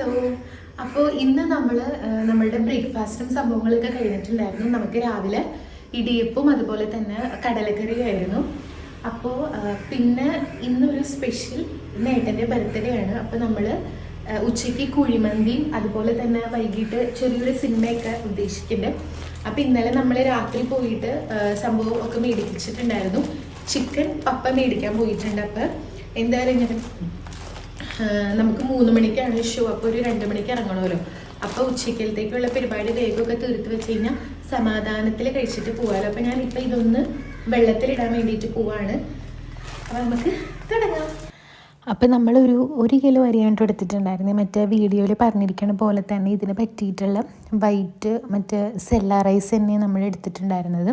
Hello അപ്പോൾ ഇന്ന് നമ്മൾ നമ്മളുടെ ബ്രേക്ക്ഫാസ്റ്റും സംഭവങ്ങളൊക്കെ കഴിഞ്ഞിട്ടുണ്ടായിരുന്നു. നമുക്ക് രാവിലെ ഇടിയപ്പും അതുപോലെ തന്നെ കടലക്കറിയായിരുന്നു. അപ്പോൾ പിന്നെ ഇന്നൊരു സ്പെഷ്യൽ നേട്ടന്റെ ബർത്ത്ഡേ ആണ് അപ്പോൾ നമ്മൾ ഉച്ചയ്ക്ക് കുഴിമന്തിയും അതുപോലെ തന്നെ വൈകിട്ട് ചെറിയൊരു സിനിമയൊക്കെ ഉദ്ദേശിക്കുന്നുണ്ട്. അപ്പോൾ ഇന്നലെ നമ്മൾ രാത്രി പോയിട്ട് സംഭവം ഒക്കെ മേടിപ്പിച്ചിട്ടുണ്ടായിരുന്നു. ചിക്കൻ പപ്പ മേടിക്കാൻ പോയിട്ടുണ്ട്. അപ്പോൾ എന്തായാലും ആഹ് നമുക്ക് മൂന്ന് മണിക്കാണ് ഷോ അപ്പോൾ ഒരു രണ്ട് മണിക്ക് ഇറങ്ങണമല്ലോ. അപ്പോൾ ഉച്ചക്കലത്തേക്കുള്ള പരിപാടി വേഗമൊക്കെ തീർത്ത് വെച്ച് കഴിഞ്ഞാൽ സമാധാനത്തിൽ കഴിച്ചിട്ട് പോകാമല്ലോ അപ്പോൾ ഇപ്പം ഇതൊന്ന് വെള്ളത്തിലിടാൻ വേണ്ടിയിട്ട് പോവാണ്. അപ്പോൾ നമുക്ക് തുടങ്ങാം. അപ്പം നമ്മളൊരു ഒരു കിലോ അരിയാണ്ട് എടുത്തിട്ടുണ്ടായിരുന്നു. മറ്റേ വീഡിയോയിൽ പറഞ്ഞിരിക്കുന്ന പോലെ തന്നെ ഇതിന് പറ്റിയിട്ടുള്ള വൈറ്റ് മറ്റേ സെല്ല റൈസ് തന്നെ നമ്മൾ എടുത്തിട്ടുണ്ടായിരുന്നത്.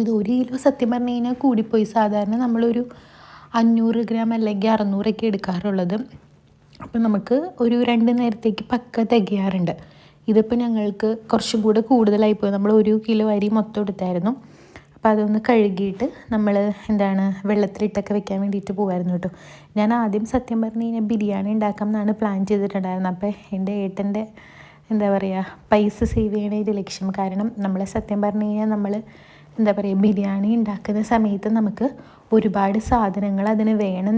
ഇത് ഒരു കിലോ സത്യം പറഞ്ഞു കഴിഞ്ഞാൽ കൂടിപ്പോയി. സാധാരണ നമ്മളൊരു അഞ്ഞൂറ് ഗ്രാം അല്ലെങ്കിൽ അറുന്നൂറൊക്കെ എടുക്കാറുള്ളത്. അപ്പോൾ നമുക്ക് ഒരു രണ്ട് നേരത്തേക്ക് പക്ക തികയാറുണ്ട്. ഇതിപ്പോൾ ഞങ്ങൾക്ക് കുറച്ചും കൂടെ കൂടുതലായിപ്പോയി നമ്മൾ ഒരു കിലോ അരി മൊത്തം എടുത്തായിരുന്നു. അപ്പോൾ അതൊന്ന് കഴുകിയിട്ട് നമ്മൾ എന്താണ് വെള്ളത്തിലിട്ടൊക്കെ വെക്കാൻ വേണ്ടിയിട്ട് പോകുമായിരുന്നു കേട്ടോ. ഞാൻ ആദ്യം സത്യം പറഞ്ഞു കഴിഞ്ഞാൽ ബിരിയാണി ഉണ്ടാക്കാം എന്നാണ് പ്ലാൻ ചെയ്തിട്ടുണ്ടായിരുന്നത്. അപ്പോൾ എന്റെ ഏട്ടന്റെ എന്താ പറയുക പൈസ സേവ് ചെയ്യണ ലക്ഷ്യം. കാരണം നമ്മൾ സത്യം പറഞ്ഞു കഴിഞ്ഞാൽ നമ്മൾ എന്താ പറയുക ബിരിയാണി ഉണ്ടാക്കുന്ന സമയത്ത് നമുക്ക് ഒരുപാട് സാധനങ്ങൾ അതിന് വേണം.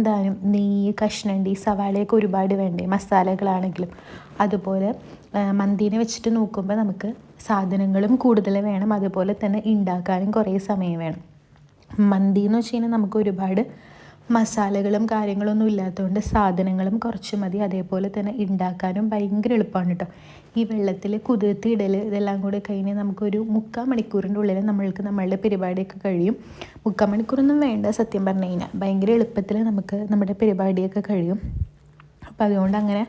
നെയ്യ് കഷ്ണണ്ടി സവാളയൊക്കെ ഒരുപാട് വേണ്ടേ മസാലകളാണെങ്കിലും. അതുപോലെ മന്തിനെ വെച്ചിട്ട് നോക്കുമ്പോൾ നമുക്ക് സാധനങ്ങളും കൂടുതൽ വേണം. അതുപോലെ തന്നെ ഉണ്ടാക്കാനും കുറേ സമയം വേണം. മന്തി എന്ന് വെച്ച് കഴിഞ്ഞാൽ നമുക്ക് ഒരുപാട് മസാലകളും കാര്യങ്ങളൊന്നും ഇല്ലാത്തതുകൊണ്ട് സാധനങ്ങളും കുറച്ച് മതി. അതേപോലെ തന്നെ ഉണ്ടാക്കാനും ഭയങ്കര എളുപ്പമാണ് കേട്ടോ ഈ വെള്ളത്തിൽ കുതിർത്തി ഇടൽ ഇതെല്ലാം കൂടി കഴിഞ്ഞ് നമുക്കൊരു മുക്കാൽ മണിക്കൂറിന്റെ ഉള്ളിൽ നമ്മൾക്ക് നമ്മളുടെ പരിപാടിയൊക്കെ കഴിയും. മുക്കാൽ മണിക്കൂറൊന്നും വേണ്ട സത്യം പറഞ്ഞു കഴിഞ്ഞാൽ ഭയങ്കര എളുപ്പത്തിൽ നമുക്ക് നമ്മുടെ പരിപാടിയൊക്കെ കഴിയും. അപ്പം അതുകൊണ്ട് അങ്ങനെ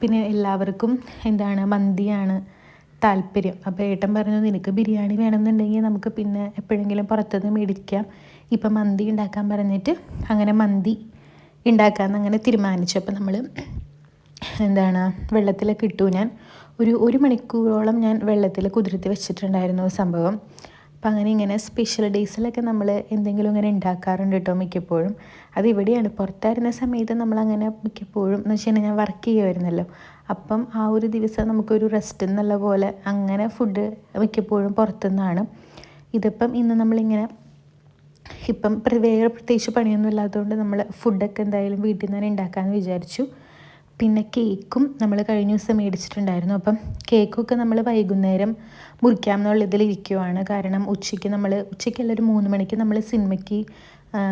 പിന്നെ എല്ലാവർക്കും എന്താണ് മന്തിയാണ് താല്പര്യം. അപ്പോൾ ഏട്ടൻ പറഞ്ഞു നിനക്ക് ബിരിയാണി വേണമെന്നുണ്ടെങ്കിൽ നമുക്ക് പിന്നെ എപ്പോഴെങ്കിലും പുറത്തുനിന്ന് മേടിക്കാം. ഇപ്പം മന്തി ഉണ്ടാക്കാൻ പറഞ്ഞിട്ട് അങ്ങനെ മന്തി ഉണ്ടാക്കാമെന്ന് അങ്ങനെ തീരുമാനിച്ചു. അപ്പം നമ്മൾ എന്താണ് വെള്ളത്തിലൊക്കെ ഇട്ടു. ഞാൻ ഒരു ഒരു മണിക്കൂറോളം ഞാൻ വെള്ളത്തിൽ കുതിർത്തി വെച്ചിട്ടുണ്ടായിരുന്നു സംഭവം. അപ്പം അങ്ങനെ ഇങ്ങനെ സ്പെഷ്യൽ ഡേയ്സിലൊക്കെ നമ്മൾ എന്തെങ്കിലും ഇങ്ങനെ ഉണ്ടാക്കാറുണ്ട് കേട്ടോ മിക്കപ്പോഴും. അത് ഇവിടെയാണ്. പുറത്തായിരുന്ന സമയത്ത് നമ്മളങ്ങനെ മിക്കപ്പോഴും എന്ന് വെച്ച് ഞാൻ വർക്ക് ചെയ്യുമായിരുന്നല്ലോ അപ്പം ആ ഒരു ദിവസം നമുക്കൊരു റെസ്റ്റ് എന്നുള്ള പോലെ അങ്ങനെ ഫുഡ് മിക്കപ്പോഴും പുറത്തുനിന്നാണ്. ഇതിപ്പം ഇന്ന് നമ്മളിങ്ങനെ പ്ര- വേറെ പ്രത്യേകിച്ച് പണിയൊന്നും ഇല്ലാത്തതുകൊണ്ട് നമ്മൾ ഫുഡൊക്കെ എന്തായാലും വീട്ടിൽ നിന്ന് തന്നെ ഉണ്ടാക്കാമെന്ന് വിചാരിച്ചു. പിന്നെ കേക്കും നമ്മൾ കഴിഞ്ഞ ദിവസം മേടിച്ചിട്ടുണ്ടായിരുന്നു. അപ്പം കേക്കൊക്കെ നമ്മൾ വൈകുന്നേരം മുറിക്കാം എന്നുള്ള ഇതിൽ കാരണം ഉച്ചയ്ക്ക് നമ്മൾ ഉച്ചയ്ക്കല്ല ഒരു മൂന്ന് മണിക്ക് നമ്മൾ സിനിമയ്ക്ക്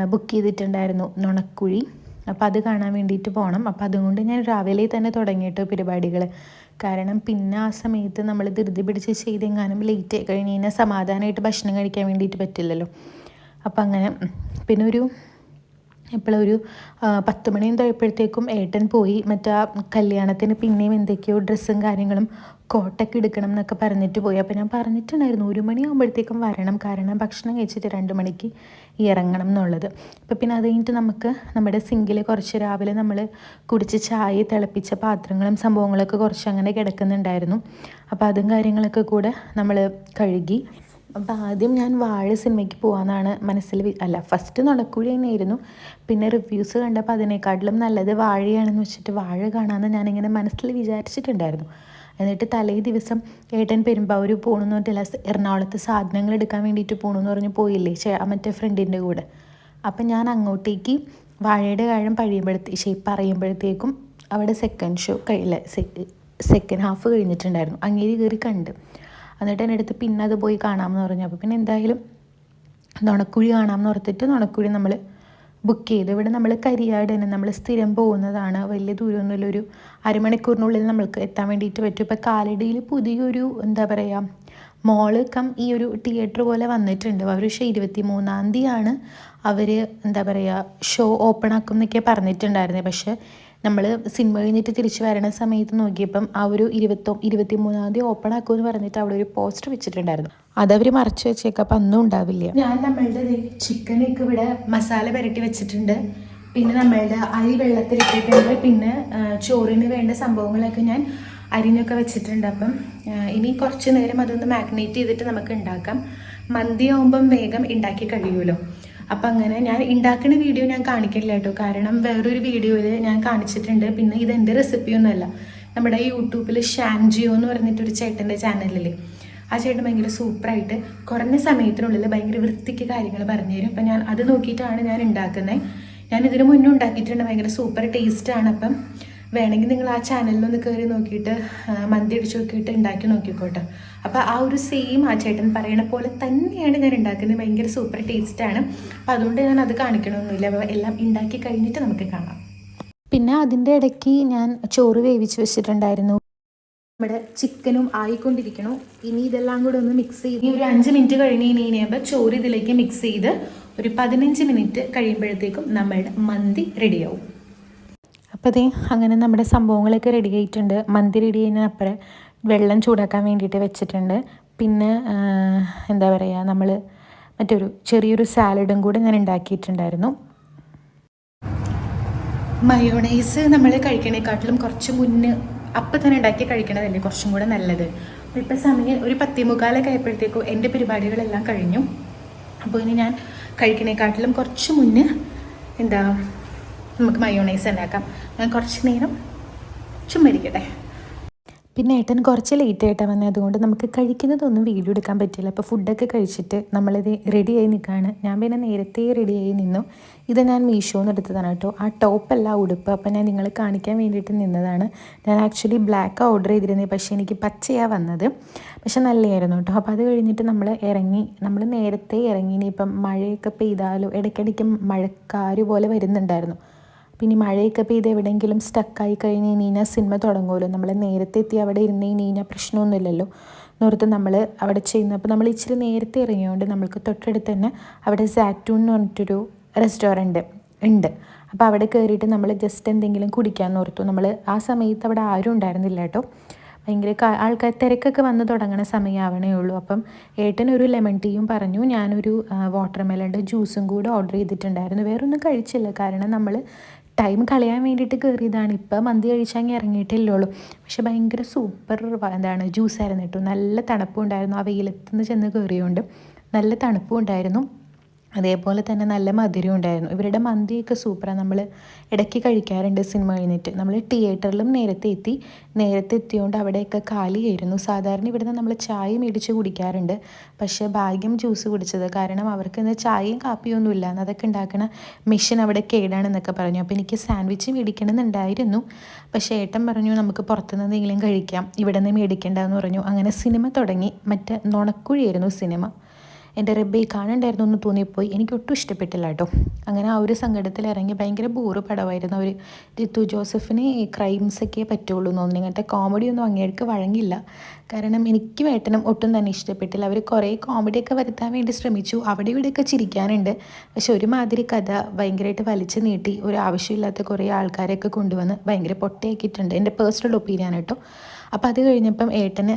ബുക്ക് ചെയ്തിട്ടുണ്ടായിരുന്നു നുണക്കുഴി. അപ്പോൾ അത് കാണാൻ വേണ്ടിയിട്ട് പോകണം അപ്പോൾ അതുകൊണ്ട് ഞാൻ രാവിലെ തന്നെ തുടങ്ങിയിട്ട് പരിപാടികൾ കാരണം പിന്നെ ആ സമയത്ത് നമ്മൾ ധൃതി പിടിച്ച് ചെയ്തെങ്ങാനും ലേറ്റ് ആയി കഴിഞ്ഞ് കഴിഞ്ഞാൽ സമാധാനമായിട്ട് ഭക്ഷണം കഴിക്കാൻ വേണ്ടിയിട്ട് പറ്റില്ലല്ലോ. അപ്പം അങ്ങനെ പിന്നെ ഒരു ഇപ്പോഴൊരു പത്ത് മണിയും കഴിയുമ്പോഴത്തേക്കും ഏട്ടൻ പോയി. മറ്റേ കല്യാണത്തിന് പിന്നെയും എന്തൊക്കെയോ ഡ്രസ്സും കാര്യങ്ങളും കോട്ടൊക്കെ എടുക്കണം എന്നൊക്കെ പറഞ്ഞിട്ട് പോയി. അപ്പോൾ ഞാൻ പറഞ്ഞിട്ടുണ്ടായിരുന്നു ഒരു മണിയാകുമ്പോഴത്തേക്കും വരണം. കാരണം ഭക്ഷണം കഴിച്ചിട്ട് രണ്ട് മണിക്ക് ഇറങ്ങണം എന്നുള്ളത്. അപ്പോൾ പിന്നെ അത് കഴിഞ്ഞിട്ട് നമുക്ക് നമ്മുടെ സിങ്കിൽ കുറച്ച് രാവിലെ നമ്മൾ കുടിച്ച് ചായ തിളപ്പിച്ച പാത്രങ്ങളും സംഭവങ്ങളൊക്കെ കുറച്ച് അങ്ങനെ കിടക്കുന്നുണ്ടായിരുന്നു. അപ്പോൾ അതും കാര്യങ്ങളൊക്കെ കൂടെ നമ്മൾ കഴുകി അപ്പോൾ ആദ്യം ഞാൻ വാഴ സിനിമയ്ക്ക് പോകാമെന്നാണ് മനസ്സിൽ അല്ല ഫസ്റ്റ് നടക്കുഴി തന്നെയായിരുന്നു പിന്നെ റിവ്യൂസ് കണ്ടപ്പോൾ അതിനേക്കാട്ടിലും നല്ലത് വാഴയാണെന്ന് വെച്ചിട്ട് വാഴ കാണാമെന്ന് ഞാനിങ്ങനെ മനസ്സിൽ വിചാരിച്ചിട്ടുണ്ടായിരുന്നു. എന്നിട്ട് തലേ ദിവസം ഏട്ടൻ പെരുമ്പാവൂർ പോകണമെന്ന് പറഞ്ഞില്ല എറണാകുളത്ത് സാധനങ്ങൾ എടുക്കാൻ വേണ്ടിയിട്ട് പോകണമെന്ന് പറഞ്ഞ് പോയില്ലേ മറ്റേ ഫ്രണ്ടിന്റെ കൂടെ. അപ്പം ഞാൻ അങ്ങോട്ടേക്ക് വാഴയുടെ കാര്യം കഴിയുമ്പോഴത്തേ ഷേപ്പ് പറയുമ്പോഴത്തേക്കും അവിടെ സെക്കൻഡ് ഷോ കഴിയില്ല സെക്കൻഡ് ഹാഫ് കഴിഞ്ഞിട്ടുണ്ടായിരുന്നു. അങ്ങേരി കയറി കണ്ട്. എന്നിട്ട് എന്റെ അടുത്ത് പിന്നെ അത് പോയി കാണാമെന്ന് പറഞ്ഞു. അപ്പോൾ പിന്നെ എന്തായാലും നുണക്കുഴി കാണാമെന്ന് ഓർത്തിട്ട് നുണക്കുഴി നമ്മൾ ബുക്ക് ചെയ്തു. ഇവിടെ നമ്മൾ കരിയാട് തന്നെ നമ്മൾ സ്ഥിരം പോകുന്നതാണ്. വലിയ ദൂരമൊന്നുമില്ല. ഒരു അരമണിക്കൂറിനുള്ളിൽ നമ്മൾക്ക് എത്താൻ വേണ്ടിയിട്ട് പറ്റും. ഇപ്പോൾ കാലടിയിൽ പുതിയൊരു എന്താ പറയുക മോൾ കം ഈ ഒരു തിയേറ്റർ പോലെ വന്നിട്ടുണ്ട്. അവർ പക്ഷേ ഇരുപത്തി മൂന്നാം തീയതിയാണ് അവർ എന്താ പറയുക ഷോ ഓപ്പൺ ആക്കും എന്നൊക്കെ പറഞ്ഞിട്ടുണ്ടായിരുന്നത് പക്ഷേ നമ്മൾ സിനിമ കഴിഞ്ഞിട്ട് തിരിച്ചു വരണ സമയത്ത് നോക്കിയപ്പം ആ ഒരു ഇരുപത്തോ ഇരുപത്തി മൂന്നാം തീയതി ഓപ്പൺ ആക്കുമെന്ന് പറഞ്ഞിട്ട് അവിടെ ഒരു പോസ്റ്റർ വെച്ചിട്ടുണ്ടായിരുന്നു. അതവർ മറച്ചു വെച്ചേക്കാം അപ്പം അന്നും ഉണ്ടാവില്ല. ഞാൻ നമ്മളുടെ ചിക്കനൊക്കെ ഇവിടെ മസാല പുരട്ടി വെച്ചിട്ടുണ്ട്. പിന്നെ നമ്മളുടെ അരി വെള്ളത്തിലിട്ടിട്ടുണ്ട്. പിന്നെ ചോറിന് വേണ്ട സംഭവങ്ങളൊക്കെ ഞാൻ അരിഞ്ഞൊക്കെ വെച്ചിട്ടുണ്ട്. അപ്പം ഇനി കുറച്ച് നേരം അതൊന്ന് മാഗ്നേറ്റ് ചെയ്തിട്ട് നമുക്ക് ഉണ്ടാക്കാം. മന്തി ആവുമ്പം വേഗം ഉണ്ടാക്കി കഴിയുമല്ലോ. അപ്പം അങ്ങനെ ഞാൻ ഉണ്ടാക്കുന്ന വീഡിയോ ഞാൻ കാണിക്കില്ല കേട്ടോ. കാരണം വേറൊരു വീഡിയോയിൽ ഞാൻ കാണിച്ചിട്ടുണ്ട്. പിന്നെ ഇതെന്റെ റെസിപ്പിയൊന്നുമല്ല നമ്മുടെ യൂട്യൂബിൽ ഷാൻജിയോ എന്ന് പറഞ്ഞിട്ടൊരു ചേട്ടന്റെ ചാനലിൽ ആ ചേട്ടൻ ഭയങ്കര സൂപ്പറായിട്ട് കുറഞ്ഞ സമയത്തിനുള്ളിൽ ഭയങ്കര വൃത്തിക്ക് കാര്യങ്ങൾ പറഞ്ഞു തരും. അപ്പം ഞാൻ അത് നോക്കിയിട്ടാണ് ഞാൻ ഉണ്ടാക്കുന്നത് ഞാൻ ഇതിനു മുന്നേ ഉണ്ടാക്കിയിട്ടുണ്ട്. ഭയങ്കര സൂപ്പർ ടേസ്റ്റാണ് അപ്പം വേണമെങ്കിൽ നിങ്ങൾ ആ ചാനലിലൊന്ന് കയറി നോക്കിയിട്ട് മന്തി അടിച്ച് നോക്കിയിട്ട് ഉണ്ടാക്കി നോക്കിക്കോട്ടെ. അപ്പോൾ ആ ഒരു സെയിം ആ ചേട്ടൻ പറയണ പോലെ തന്നെയാണ് ഞാൻ ഉണ്ടാക്കുന്നത്. ഭയങ്കര സൂപ്പർ ടേസ്റ്റാണ് അപ്പോൾ അതുകൊണ്ട് ഞാൻ അത് കാണിക്കണമൊന്നുമില്ല. അപ്പോൾ എല്ലാം ഉണ്ടാക്കി കഴിഞ്ഞിട്ട് നമുക്ക് കാണാം. പിന്നെ അതിന്റെ ഇടയ്ക്ക് ഞാൻ ചോറ് വേവിച്ച് വെച്ചിട്ടുണ്ടായിരുന്നു. നമ്മുടെ ചിക്കനും ആയിക്കൊണ്ടിരിക്കണം ഇനി ഇതെല്ലാം കൂടെ ഒന്ന് മിക്സ് ചെയ്ത് ഇനി ഒരു അഞ്ച് മിനിറ്റ് കഴിഞ്ഞ് ഇനി കഴിയുമ്പോൾ ചോറ് ഇതിലേക്ക് മിക്സ് ചെയ്ത് ഒരു പതിനഞ്ച് മിനിറ്റ് കഴിയുമ്പോഴത്തേക്കും നമ്മുടെ മന്തി റെഡിയാവും അപ്പോൾ അതേ അങ്ങനെ നമ്മുടെ സംഭവങ്ങളൊക്കെ റെഡി ആയിട്ടുണ്ട്. മന്തി റെഡി ചെയ്യുന്ന അപ്പുറം വെള്ളം ചൂടാക്കാൻ വേണ്ടിയിട്ട് വെച്ചിട്ടുണ്ട്. പിന്നെ എന്താ പറയുക നമ്മൾ മറ്റൊരു ചെറിയൊരു സാലഡും കൂടെ ഞാൻ ഉണ്ടാക്കിയിട്ടുണ്ടായിരുന്നു. മയോണൈസ് നമ്മൾ കഴിക്കണേക്കാട്ടിലും കുറച്ച് മുന്നേ അപ്പം തന്നെ ഉണ്ടാക്കി കഴിക്കണതല്ലേ കുറച്ചും കൂടെ നല്ലത്. അപ്പോൾ ഇപ്പം സമയം ഒരു പത്തേ മുക്കാലൊക്കെ ആയപ്പോഴത്തേക്കും എന്റെ പരിപാടികളെല്ലാം കഴിഞ്ഞു. അപ്പോൾ ഇനി ഞാൻ കഴിക്കണേക്കാട്ടിലും കുറച്ച് മുന്നേ എന്താ നമുക്ക് മയോണൈസ് ഉണ്ടാക്കാം. ഞാൻ കുറച്ച് നേരം ചുമ്മാ ഇരിക്കട്ടെ. പിന്നെ ഏട്ടൻ കുറച്ച് ലേറ്റ് ആയിട്ടാണ് വന്നത് അതുകൊണ്ട് നമുക്ക് കഴിക്കുന്നതൊന്നും വീഡിയോ എടുക്കാൻ പറ്റില്ല. അപ്പോൾ ഫുഡൊക്കെ കഴിച്ചിട്ട് നമ്മളിത് റെഡിയായി നിൽക്കുകയാണ് ഞാൻ പിന്നെ നേരത്തെ റെഡിയായി നിന്നു. ഇത് ഞാൻ മീഷോന്ന് എടുത്തതാണ് കേട്ടോ. ആ ടോപ്പല്ല ഉടുപ്പ്. അപ്പോൾ ഞാൻ നിങ്ങളെ കാണിക്കാൻ വേണ്ടിയിട്ട് നിന്നതാണ്. ഞാൻ ആക്ച്വലി ബ്ലാക്ക് ഓർഡർ ചെയ്തിരുന്നത് പക്ഷേ എനിക്ക് പച്ചയാണ് വന്നത്. പക്ഷെ നല്ലതായിരുന്നു കേട്ടോ. അപ്പോൾ അത് കഴിഞ്ഞിട്ട് നമ്മൾ ഇറങ്ങി നമ്മൾ നേരത്തെ ഇറങ്ങി ഇനിയിപ്പം മഴയൊക്കെ പെയ്താലോ ഇടയ്ക്കിടയ്ക്ക് മഴക്കാര് പോലെ വരുന്നുണ്ടായിരുന്നു. പിന്നെ മഴയൊക്കെ പെയ്ത് എവിടെയെങ്കിലും സ്റ്റക്കായി കഴിഞ്ഞ് നീന സിനിമ തുടങ്ങുമല്ലോ. നമ്മൾ നേരത്തെ എത്തി അവിടെ ഇരുന്ന് നീന പ്രശ്നമൊന്നുമില്ലല്ലോ. എന്നോർത്ത് നമ്മൾ അവിടെ ചെയ്യുന്നു അപ്പോൾ നമ്മൾ ഇച്ചിരി നേരത്തെ ഇറങ്ങിയതുകൊണ്ട് നമ്മൾക്ക് തൊട്ടടുത്ത് തന്നെ അവിടെ സാറ്റൂൺ എന്ന് പറഞ്ഞിട്ടൊരു റെസ്റ്റോറന്റ് ഉണ്ട്. അപ്പോൾ അവിടെ കയറിയിട്ട് നമ്മൾ ജസ്റ്റ് എന്തെങ്കിലും കുടിക്കാമെന്ന് ഓർത്തു. നമ്മൾ ആ സമയത്ത് അവിടെ ആരും ഉണ്ടായിരുന്നില്ല കേട്ടോ. ഭയങ്കര ആൾക്കാർ തിരക്കൊക്കെ വന്ന് തുടങ്ങണ സമയമാവണേ ഉള്ളൂ. അപ്പം ഏട്ടൻ ഒരു ലെമൺ ടീയും പറഞ്ഞു. ഞാനൊരു വാട്ടർ മെലന്റെ ജ്യൂസും കൂടെ ഓർഡർ ചെയ്തിട്ടുണ്ടായിരുന്നു. വേറൊന്നും കഴിച്ചില്ല. കാരണം നമ്മൾ ടൈം കളയാൻ വേണ്ടിയിട്ട് കയറിയതാണ് ഇപ്പം മന്തി കഴിച്ചാൽ ഇറങ്ങിയിട്ടില്ലേ ഉള്ളൂ പക്ഷെ ഭയങ്കര സൂപ്പർ എന്താണ് ജ്യൂസായിരുന്നു കേട്ടോ. നല്ല തണുപ്പുണ്ടായിരുന്നു ആ വെയിലത്തുനിന്ന് ചെന്ന് കയറിയോണ്ട് നല്ല തണുപ്പും ഉണ്ടായിരുന്നു. അതേപോലെ തന്നെ നല്ല മധുരം ഉണ്ടായിരുന്നു. ഇവരുടെ മന്തിയൊക്കെ സൂപ്പറാണ് നമ്മൾ ഇടയ്ക്ക് കഴിക്കാറുണ്ട് സിനിമ കഴിഞ്ഞിട്ട്. നമ്മൾ തിയേറ്ററിലും നേരത്തെ എത്തി. നേരത്തെ എത്തിയോണ്ട് അവിടെയൊക്കെ കാലിയായിരുന്നു. സാധാരണ ഇവിടുന്ന് നമ്മൾ ചായ മേടിച്ച് കുടിക്കാറുണ്ട്. പക്ഷേ ഭാഗ്യം ജ്യൂസ് കുടിച്ചത്. കാരണം അവർക്ക് ഇന്ന് ചായയും കാപ്പിയൊന്നും എന്ന് അതൊക്കെ ഉണ്ടാക്കണ മെഷീൻ അവിടെ കേടാണെന്നൊക്കെ പറഞ്ഞു. അപ്പോൾ എനിക്ക് സാൻഡ്വിച്ച് മേടിക്കണമെന്നുണ്ടായിരുന്നു. പക്ഷേ ഏട്ടൻ പറഞ്ഞു നമുക്ക് പുറത്തുനിന്ന് എന്തെങ്കിലും കഴിക്കാം. ഇവിടെ നിന്ന് മേടിക്കേണ്ടെന്ന് പറഞ്ഞു. അങ്ങനെ സിനിമ തുടങ്ങി. മറ്റേ നുണക്കുഴിയായിരുന്നു സിനിമ എന്റെ റബ്ബെ കാണണ്ടായിരുന്നു എന്ന് തോന്നിപ്പോയി. എനിക്ക് ഒട്ടും ഇഷ്ടപ്പെട്ടില്ല കേട്ടോ. അങ്ങനെ ആ ഒരു സങ്കടത്തിൽ ഇറങ്ങി ഭയങ്കര ബോറ് പടമായിരുന്നു അവർ. ജിത്തു ജോസഫിന് ക്രൈംസൊക്കെ പറ്റുള്ളൂ എന്ന് തോന്നുന്നു. ഇങ്ങനത്തെ കോമഡിയൊന്നും അങ്ങേർക്ക് വഴങ്ങില്ല. കാരണം എനിക്ക് വേട്ടനും ഒട്ടും തന്നെ ഇഷ്ടപ്പെട്ടില്ല. അവർ കുറേ കോമഡിയൊക്കെ വരുത്താൻ വേണ്ടി ശ്രമിച്ചു. അവിടെ ഇവിടെയൊക്കെ ചിരിക്കാനുണ്ട്. പക്ഷെ ഒരുമാതിരി കഥ ഭയങ്കരമായിട്ട് വലിച്ചു നീട്ടി ഒരു ആവശ്യമില്ലാത്ത കുറേ ആൾക്കാരെയൊക്കെ കൊണ്ടുവന്ന് ഭയങ്കര പൊട്ടയാക്കിയിട്ടുണ്ട്. എന്റെ പേഴ്സണൽ ഒപ്പീനിയൻ കേട്ടോ അപ്പോൾ അത് കഴിഞ്ഞപ്പം ഏട്ടന്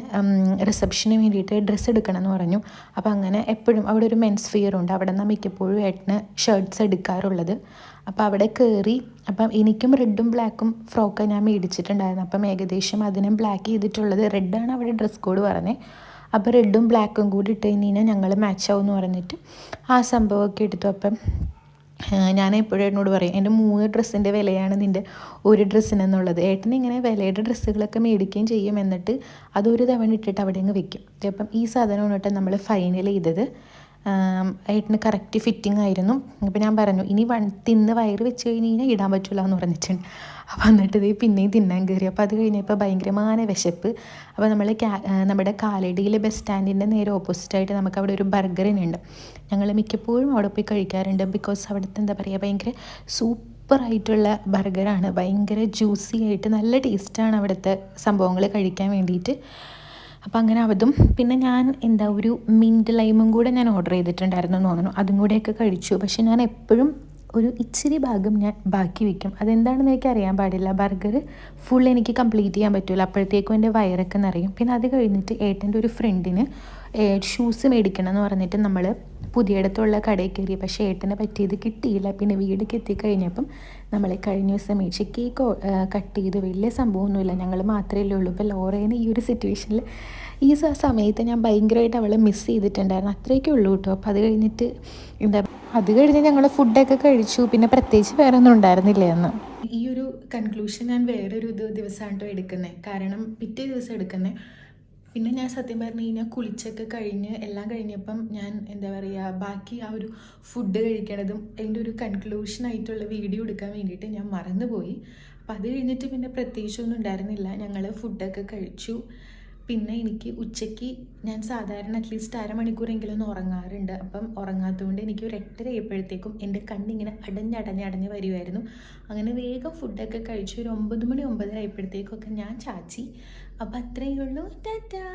റിസപ്ഷന് വേണ്ടിയിട്ട് ഡ്രസ്സ് എടുക്കണം എന്ന് പറഞ്ഞു. അപ്പോൾ അങ്ങനെ എപ്പോഴും അവിടെ ഒരു മെൻസ് ഫിയർ ഉണ്ട്. അവിടെ നിന്നാണ് മിക്കപ്പോഴും ഏട്ടന് ഷർട്ട്സ് എടുക്കാറുള്ളത്. അപ്പോൾ അവിടെ കയറി അപ്പം എനിക്കും റെഡും ബ്ലാക്കും ഫ്രോക്ക് ഞാൻ മേടിച്ചിട്ടുണ്ടായിരുന്നു. അപ്പം ഏകദേശം അതിനും ബ്ലാക്ക് ചെയ്തിട്ടുള്ളത് റെഡാണ് അവിടെ ഡ്രസ് കോഡ് പറഞ്ഞത് അപ്പോൾ റെഡും ബ്ലാക്കും കൂടി ഇട്ട് കഴിഞ്ഞാൽ ഞങ്ങൾ മാച്ച് ആവും എന്ന് പറഞ്ഞിട്ട് ആ സംഭവമൊക്കെ എടുത്തു. അപ്പം ഞാൻ എപ്പോഴും എന്നോട് പറയും എന്റെ മൂന്ന് ഡ്രസ്സിന്റെ വിലയാണ് നിന്റെ ഒരു ഡ്രസ്സിനെന്നുള്ളത് ഏട്ടൻ ഇങ്ങനെ വിലയുടെ ഡ്രസ്സുകളൊക്കെ മേടിക്കുകയും ചെയ്യും. എന്നിട്ട് അതൊരു തവണ ഇട്ടിട്ട് അവിടെ അങ്ങ് വെക്കും. അപ്പം ഈ സാധനമാണ് കേട്ടോ നമ്മൾ ഫൈനൽ ചെയ്തത്. ഏട്ടന് കറക്റ്റ് ഫിറ്റിംഗ് ആയിരുന്നു. അപ്പോൾ ഞാൻ പറഞ്ഞു ഇനി വൺ തിന്ന് വയറ് വെച്ച് കഴിഞ്ഞ് കഴിഞ്ഞാൽ ഇടാൻ പറ്റില്ല എന്ന് പറഞ്ഞിട്ടുണ്ട് അപ്പോൾ എന്നിട്ട് ഇത് പിന്നെയും തിന്നാൻ കയറി അപ്പോൾ അത് കഴിഞ്ഞപ്പോൾ ഭയങ്കരമായ വിശപ്പ്. അപ്പോൾ നമ്മൾ നമ്മുടെ കാലടിയിലെ ബസ് സ്റ്റാൻഡിന്റെ നേരെ ഓപ്പോസിറ്റായിട്ട് നമുക്ക് അവിടെ ഒരു ബർഗറിനുണ്ട് ഞങ്ങൾ മിക്കപ്പോഴും അവിടെ പോയി കഴിക്കാറുണ്ട് ബിക്കോസ് അവിടുത്തെ എന്താ പറയുക ഭയങ്കര സൂപ്പറായിട്ടുള്ള ബർഗറാണ് ഭയങ്കര ജ്യൂസി ആയിട്ട് നല്ല ടേസ്റ്റാണ് അവിടുത്തെ സംഭവങ്ങൾ കഴിക്കാൻ വേണ്ടിയിട്ട്. അപ്പം അങ്ങനെ അതും പിന്നെ ഞാൻ എന്താ ഒരു മിന്റ് ലൈമും കൂടെ ഞാൻ ഓർഡർ ചെയ്തിട്ടുണ്ടായിരുന്നു എന്ന് തോന്നുന്നു. അതും കൂടെയൊക്കെ കഴിച്ചു. പക്ഷെ ഞാൻ എപ്പോഴും ഒരു ഇച്ചിരി ഭാഗം ഞാൻ ബാക്കി വയ്ക്കും അതെന്താണെന്ന് എനിക്ക് അറിയാൻ പാടില്ല. ബർഗർ ഫുൾ എനിക്ക് കംപ്ലീറ്റ് ചെയ്യാൻ പറ്റില്ല അപ്പോഴത്തേക്കും എന്റെ വയറൊക്കെ നിറയും. പിന്നെ അത് കഴിഞ്ഞിട്ട് ഏട്ടന്റെ ഒരു ഫ്രണ്ടിന് ഷൂസ് മേടിക്കണം എന്ന് പറഞ്ഞിട്ട് നമ്മൾ പുതിയടത്തുള്ള കടയിൽ കയറി. പക്ഷേ ഏട്ടനെ പറ്റിയത് കിട്ടിയില്ല. പിന്നെ വീടേക്ക് എത്തിക്കഴിഞ്ഞപ്പം നമ്മൾ കഴിഞ്ഞ ദിവസം മേടിച്ച് കേക്ക് കട്ട് ചെയ്ത് വലിയ സംഭവമൊന്നുമില്ല. ഞങ്ങൾ മാത്രമേ ഉള്ളൂ. ഇപ്പോൾ ലോറേനെ ഈ ഒരു സിറ്റുവേഷനിൽ ഈ സമയത്ത് ഞാൻ ഭയങ്കരമായിട്ട് അവളെ മിസ് ചെയ്തിട്ടുണ്ടായിരുന്നു. അത്രയൊക്കെ ഉള്ളൂ കേട്ടോ. അപ്പോൾ അത് കഴിഞ്ഞിട്ട് എന്താ അത് കഴിഞ്ഞ് ഞങ്ങൾ ഫുഡൊക്കെ കഴിച്ചു. പിന്നെ പ്രത്യേകിച്ച് വേറെ ഒന്നും ഉണ്ടായിരുന്നില്ല എന്ന് ഈ ഒരു കൺക്ലൂഷൻ ഞാൻ വേറൊരു ദിവസമാണ് കേട്ടോ എടുക്കുന്നത് കാരണം പിറ്റേ ദിവസം എടുക്കുന്നത് പിന്നെ ഞാൻ സത്യം പറഞ്ഞു കഴിഞ്ഞാൽ കുളിച്ചൊക്കെ കഴിഞ്ഞ് എല്ലാം കഴിഞ്ഞപ്പം ഞാൻ എന്താ പറയുക ബാക്കി ആ ഒരു ഫുഡ് കഴിക്കണതും അതിന്റെ ഒരു കൺക്ലൂഷൻ ആയിട്ടുള്ള വീഡിയോ എടുക്കാൻ വേണ്ടിയിട്ട് ഞാൻ മറന്നുപോയി. അപ്പം അത് കഴിഞ്ഞിട്ട് പിന്നെ പ്രത്യേകിച്ചൊന്നും ഉണ്ടായിരുന്നില്ല. ഞങ്ങൾ ഫുഡൊക്കെ കഴിച്ചു. പിന്നെ എനിക്ക് ഉച്ചയ്ക്ക് ഞാൻ സാധാരണ അറ്റ്ലീസ്റ്റ് അരമണിക്കൂറെങ്കിലും ഒന്ന് ഉറങ്ങാറുണ്ട്. അപ്പം ഉറങ്ങാത്തതുകൊണ്ട് എനിക്ക് ഒരു എട്ടര ആയപ്പോഴത്തേക്കും എന്റെ കണ്ണിങ്ങനെ അടഞ്ഞടഞ്ഞ് അടഞ്ഞ് വരുമായിരുന്നു അങ്ങനെ വേഗം ഫുഡൊക്കെ കഴിച്ച് ഒരു ഒമ്പത് മണി ഒമ്പതര ആയപ്പോഴത്തേക്കൊക്കെ ഞാൻ ചാച്ചി അപ്പം അത്രയേ ഉള്ളൂ. ടാറ്റാ.